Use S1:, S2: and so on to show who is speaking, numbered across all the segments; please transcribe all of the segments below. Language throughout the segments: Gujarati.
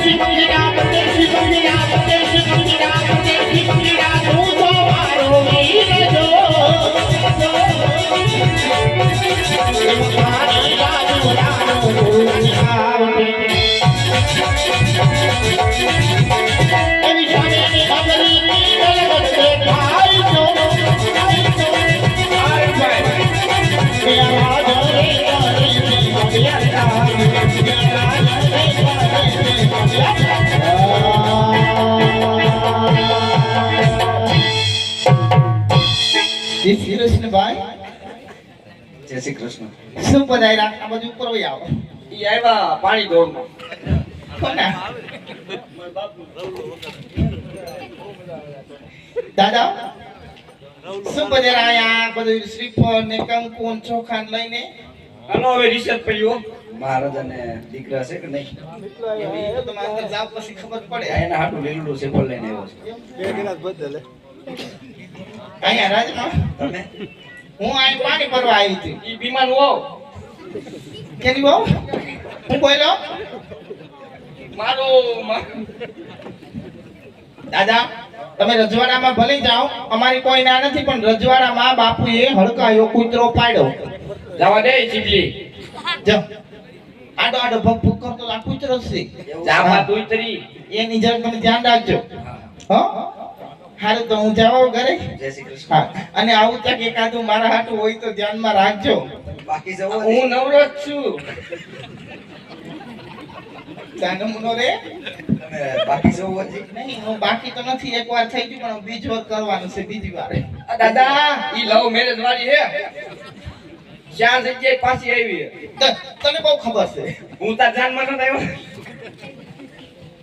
S1: Thank you.
S2: જય શ્રી કૃષ્ણ ભાઈ
S3: જય શ્રી કૃષ્ણ.
S2: શું પધાર્યા? આ બાજુ ઉપર વહી આવો.
S3: ઈ આવ્યા પાણી દોડમાં
S2: કોના? દાદા શું પધાર્યા? આયા બધું શ્રીફળ ને કંકુન ને ચોખા લઈને?
S3: હાલો હવે રિસર્ચ પડ્યું મહારાજ અને દીકરા છે કે નહીં?
S2: તમારે અંદર જાવ પછી ખબર પડે.
S3: એના હાટું લીલું સેપલ લઈને આવ્યો છે.
S2: અહીંયા રાજમાં
S3: તમે?
S2: હું અહીં પાણી ભરવા આવી હતી.
S3: ઈ બીમાન હોવ.
S2: કેની બહુ હું બોલ્યો?
S3: મારો
S2: દાદા તમે રજવાડામાં ભલે જાઓ અમારી કોઈ ના નથી પણ રજવાડામાં બાપુએ હડકાયો કૂતરો પાડ્યો.
S3: જવા દે ચીપલી
S2: જો. આડો આડો ભગ ભગ કરતો આ કૂતરો છે.
S3: જામાં
S2: એની જરૂર તમે ધ્યાન રાખજો. હો? હારું તો હું જાઉં ઘરે?
S3: જય શ્રી કૃષ્ણ.
S2: અને આવું તક એકાદું મારા હાટું હોય તો ધ્યાનમાં રાખજો.
S3: બાકી જવું હું નવરો જ છું.
S2: જાનમુનો રે?
S3: બાકી જવો હજી?
S2: નહીં હું બાકી તો નથી એકવાર થઈ ગયું પણ બીજી વાર કરવાનું છે બીજી વાર.
S3: દાદા! ઈ લવ મેરેજ વાળી હે. ચાર જગ્યાએ પાછી આવી
S2: તને બહુ ખબર છે.
S3: હું તાર જાનમાં નતો આવ્યો.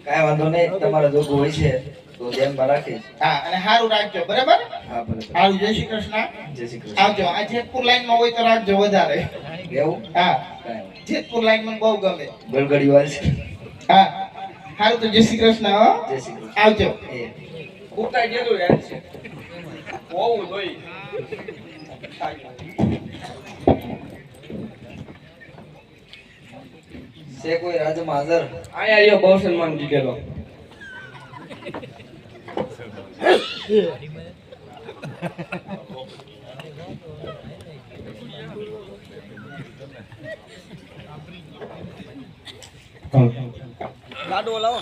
S3: કાંઈ વાંધો નહીં તમારો જોગું હોય છે. તો ધ્યાનમાં રાખીશ
S2: હા અને સારું રાખજો બરાબર?
S3: હા ભલે.
S2: જય શ્રી કૃષ્ણ.
S3: જય શ્રી કૃષ્ણ.
S2: આવજો આ જેતપુર લાઈનમાં હોય તો રાખજો વધારે.
S3: એવું?
S2: હા. જેતપુર લાઈન મને બહુ ગમે.
S3: ગળગડી વાળ છે.
S2: હા. હારું તો જય શ્રી કૃષ્ણ હો.
S3: જય શ્રી કૃષ્ણ.
S2: આવજો.
S3: એ. ગયેલું યાર છે. હોવું જોઈએ છે કોઈ રાજમાં હાજર? અહીંયા રહ્યો બહુ સન્માન દીધેલો. ગાડો લાવો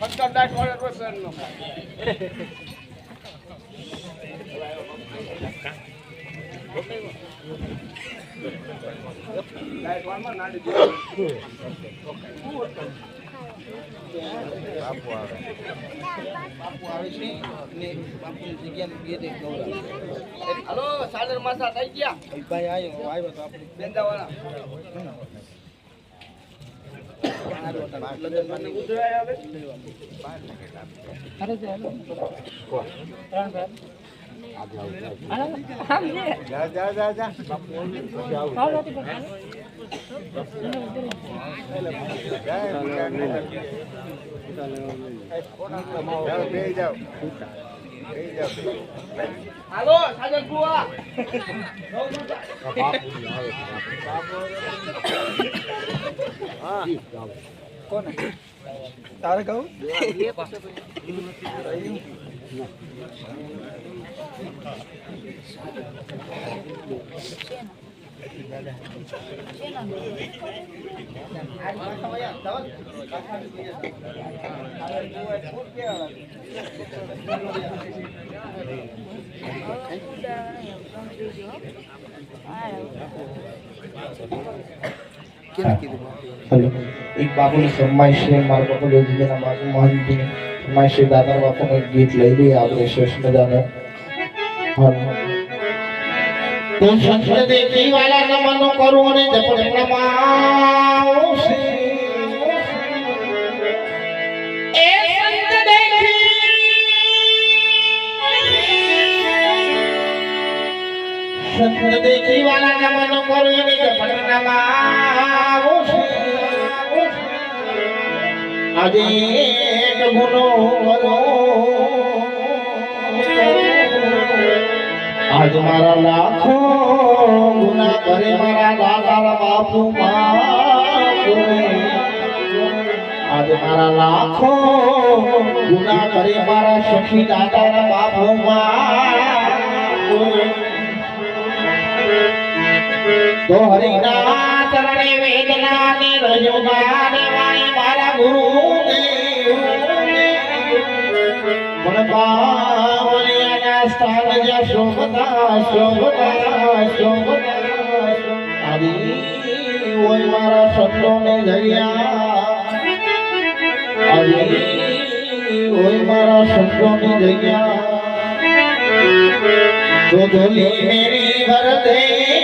S3: પંદર દાંત વાળા તો છે એમનો. દાંત વાળમાં નાની દીકરી.
S2: બાપુ આવે છે ને બાપુની જગ્યાને બે દે ગૌરવ
S3: હાલો સાદર માસા થઈ ગયા
S2: ભાઈ આવ્યો આવ્યો તો આપણે
S3: બેંદાવાળા
S2: સારું હતું. લગ્નમાં નહીં.
S3: ઉતરાય આવે
S2: અરે તે હાલો.
S3: હાલો સાદર બુઆ કોને
S2: હેલો. એક બાપુની ફરમાઈશ છે મારા બાપુ દેવજીના બાપુ મહંતની ફરમાઈશ છે દાદા બાપુનું એક ગીત લઈ લઈએ આપણે શ્રેષ્ઠ મજાનું. હાલો તું સંસ્કૃતિ વાળા વાલા નમનો કરું અને જપટ નમાવું સંત દેખી વાલા નમાવું આજે ગુનો કરો આજ મારા લાખો ગુના કરે મારા દાદા બાપુ આજ મારા લાખો ગુના કરે મારા સખી દાદા બાપુ કરે. તો હરિના ચરણે વેદના ને રજોગા ને વાણી મારા ગુરુ પણ બાવળિયાના સ્થાન જ્યાં શોભતા શોભતા શોભતા. હોય મારા મેરી ભરતે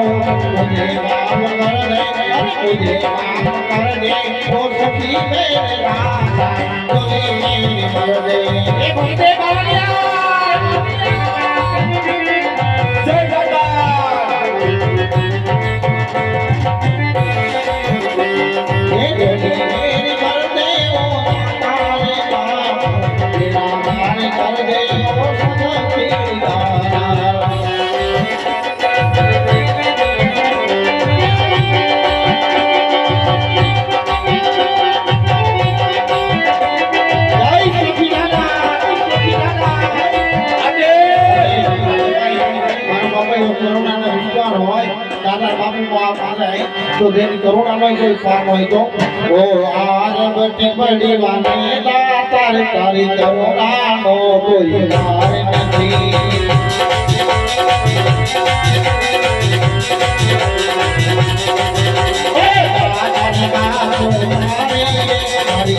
S2: मुझे माफ कर दे अरे मुझे माफ कर दे ओ सखी मेरे राजा तुझे मेरी कर दे
S1: ए गुंडे
S2: કામ હોય તો ઓ આર બટી બડી વાને દાતાર તારી કરુણાનો કોઈ વાર નથી મારે